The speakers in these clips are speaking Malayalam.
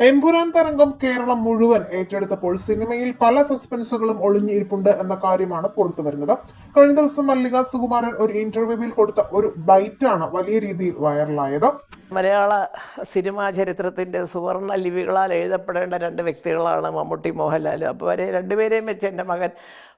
എമ്പുരാൻ തരംഗം കേരളം മുഴുവൻ ഏറ്റെടുത്തപ്പോൾ സിനിമയിൽ പല സസ്പെൻസുകളും ഒളിഞ്ഞിരിപ്പുണ്ട് എന്ന കാര്യമാണ് പുറത്തു വരുന്നത്. കഴിഞ്ഞ ദിവസം മല്ലിക സുകുമാരൻ ഒരു ഇന്റർവ്യൂവിൽ കൊടുത്ത ഒരു ബൈറ്റാണ് വലിയ രീതിയിൽ വൈറലായത്. മലയാള സിനിമാ ചരിത്രത്തിന്റെ സുവർണ ലിപികളാൽ എഴുതപ്പെടേണ്ട രണ്ട് വ്യക്തികളാണ് മമ്മൂട്ടി മോഹൻലാൽ അപ്പോൾ അവരെ രണ്ടുപേരെയും വെച്ച് എന്റെ മകൻ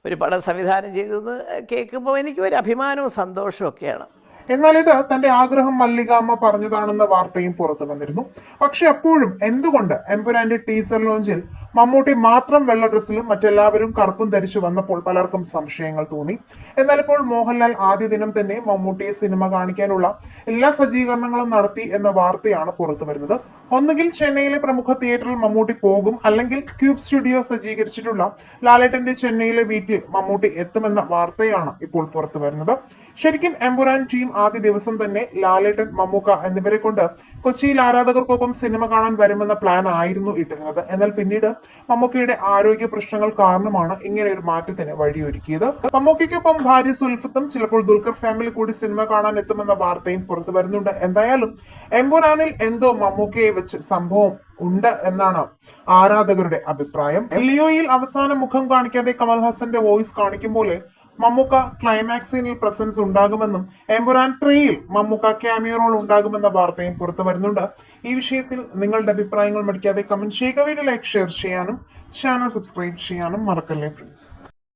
ഒരു പടം സംവിധാനം ചെയ്തതെന്ന് കേൾക്കുമ്പോൾ എനിക്ക് ഒരു അഭിമാനവും സന്തോഷവും ഒക്കെയാണ്. എന്നാൽ ഇത് തന്റെ ആഗ്രഹം മല്ലികാമ്മ പറഞ്ഞതാണെന്ന വാർത്തയും പുറത്തു വന്നിരുന്നു. പക്ഷെ അപ്പോഴും എന്തുകൊണ്ട് എംപുരാന്റെ ടീസർ ലോഞ്ചിൽ മമ്മൂട്ടി മാത്രം വെള്ള ഡ്രസ്സിലും മറ്റെല്ലാവരും കറുപ്പും ധരിച്ചു വന്നപ്പോൾ പലർക്കും സംശയങ്ങൾ തോന്നി. എന്നാൽ ഇപ്പോൾ മോഹൻലാൽ ആദ്യ ദിനം തന്നെ മമ്മൂട്ടിയെ സിനിമ കാണിക്കാനുള്ള എല്ലാ സജ്ജീകരണങ്ങളും നടത്തി എന്ന വാർത്തയാണ് പുറത്തു വരുന്നത്. ഒന്നുകിൽ ചെന്നൈയിലെ പ്രമുഖ തിയേറ്ററിൽ മമ്മൂട്ടി പോകും അല്ലെങ്കിൽ ക്യൂബ് സ്റ്റുഡിയോ സജ്ജീകരിച്ചിട്ടുള്ള ലാലേട്ടന്റെ ചെന്നൈയിലെ വീട്ടിൽ മമ്മൂട്ടി എത്തുമെന്ന വാർത്തയാണ് ഇപ്പോൾ പുറത്തു വരുന്നത്. ശരിക്കും എംബുരാൻ ടീം ആദ്യ ദിവസം തന്നെ ലാലേട്ടൻ മമ്മൂക്ക എന്നിവരെ കൊണ്ട് കൊച്ചിയിൽ ആരാധകർക്കൊപ്പം സിനിമ കാണാൻ വരുമെന്ന പ്ലാൻ ആയിരുന്നു ഇട്ടിരുന്നത്. എന്നാൽ പിന്നീട് മമ്മൂക്കയുടെ ആരോഗ്യ പ്രശ്നങ്ങൾ കാരണമാണ് ഇങ്ങനെ ഒരു മാറ്റത്തിന് വഴിയൊരുക്കിയത്. മമ്മൂക്കയ്ക്കൊപ്പം ഭാര്യ സുൽഫത്തും ചിലപ്പോൾ ദുൽഖർ ഫാമിലി കൂടി സിനിമ കാണാൻ എത്തുമെന്ന വാർത്തയും പുറത്തു വരുന്നുണ്ട്. എന്തായാലും എംബുരാനിൽ എന്തോ മമ്മൂക്കയെ വെച്ച് സംഭവം ഉണ്ട് എന്നാണ് ആരാധകരുടെ അഭിപ്രായം. ലിയോയിൽ അവസാന മുഖം കാണിക്കാതെ കമൽഹാസന്റെ വോയിസ് കാണിക്കുമ്പോൾ മമ്മൂക്ക ക്ലൈമാക്സ് സീനിൽ പ്രസൻസ് ഉണ്ടാകുമെന്നും എംബുരാൻ ത്രീയിൽ മമ്മൂക്ക ക്യാമിയോ റോൾ ഉണ്ടാകുമെന്ന വാർത്തയും പുറത്തു വരുന്നുണ്ട്. ഈ വിഷയത്തിൽ നിങ്ങളുടെ അഭിപ്രായങ്ങൾ മടിക്കാതെ കമന്റ് ചെയ്യുക. വീഡിയോ ലൈക്ക് ഷെയർ ചെയ്യാനും ചാനൽ സബ്സ്ക്രൈബ് ചെയ്യാനും മറക്കല്ലേ ഫ്രണ്ട്സ്